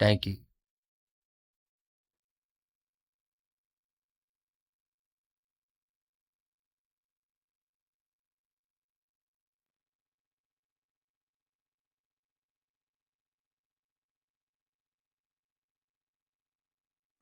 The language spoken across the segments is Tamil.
தேங்க்யூ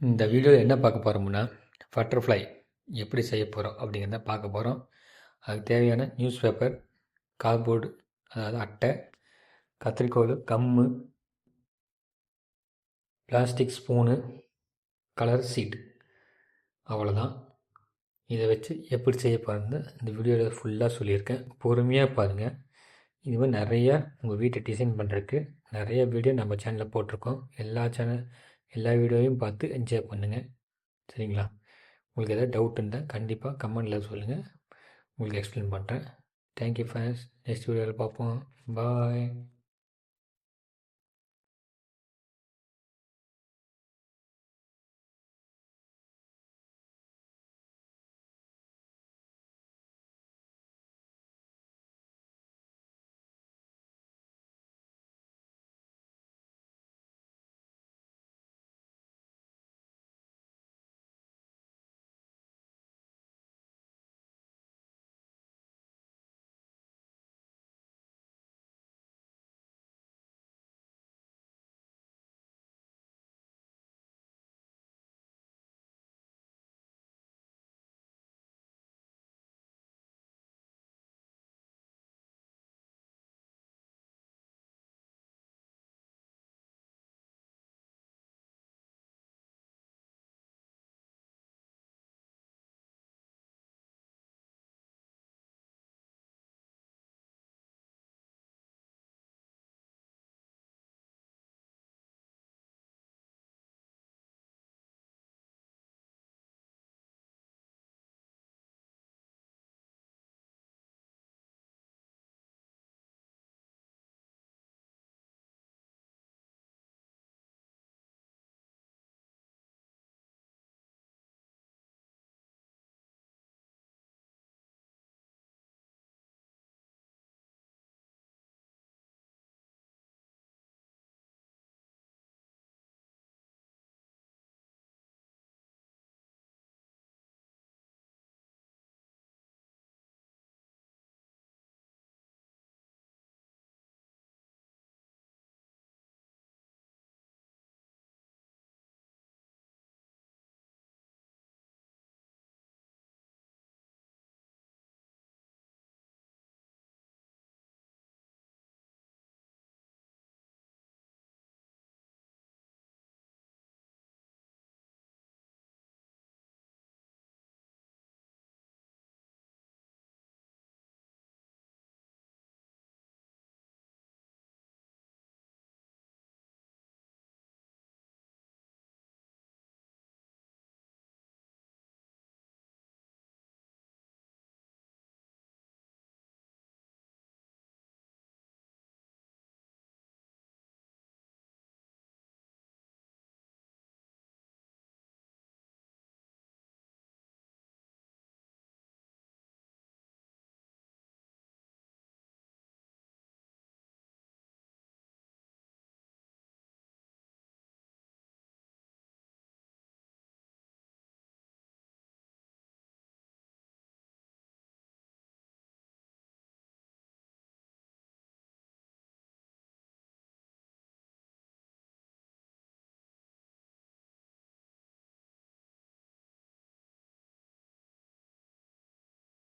இந்த வீடியோவில் என்ன பார்க்க போகிறோம்னா பட்டர்ஃப்ளை எப்படி செய்ய போகிறோம் அப்படிங்கிறத பார்க்க போகிறோம் அதுக்கு தேவையான நியூஸ் பேப்பர் கார்போர்டு அதாவது அட்டை கத்திரிக்கோல் gum plastic spoon colour sheet அவ்வளோதான் இதை வச்சு எப்படி செய்ய போகிறது இந்த வீடியோவில் ஃபுல்லாக சொல்லியிருக்கேன். பொறுமையாக பாருங்கள் இது மாதிரி நிறைய உங்கள் வீட்டை டிசைன் பண்ணுறதுக்கு நிறைய வீடியோ நம்ம சேனலில் போட்டிருக்கோம். எல்லா சேனல் எல்லா வீடியோவையும் பார்த்து என்ஜாய் பண்ணுங்கள் சரிங்களா? உங்களுக்கு எதாவது டவுட் இருந்தால் கண்டிப்பாக கமெண்டில் சொல்லுங்கள் உங்களுக்கு எக்ஸ்பிளைன் பண்ணுறேன் தேங்க்யூ ஃபேன்ஸ் நெக்ஸ்ட் வீடியோவில் பார்ப்போம். பாய்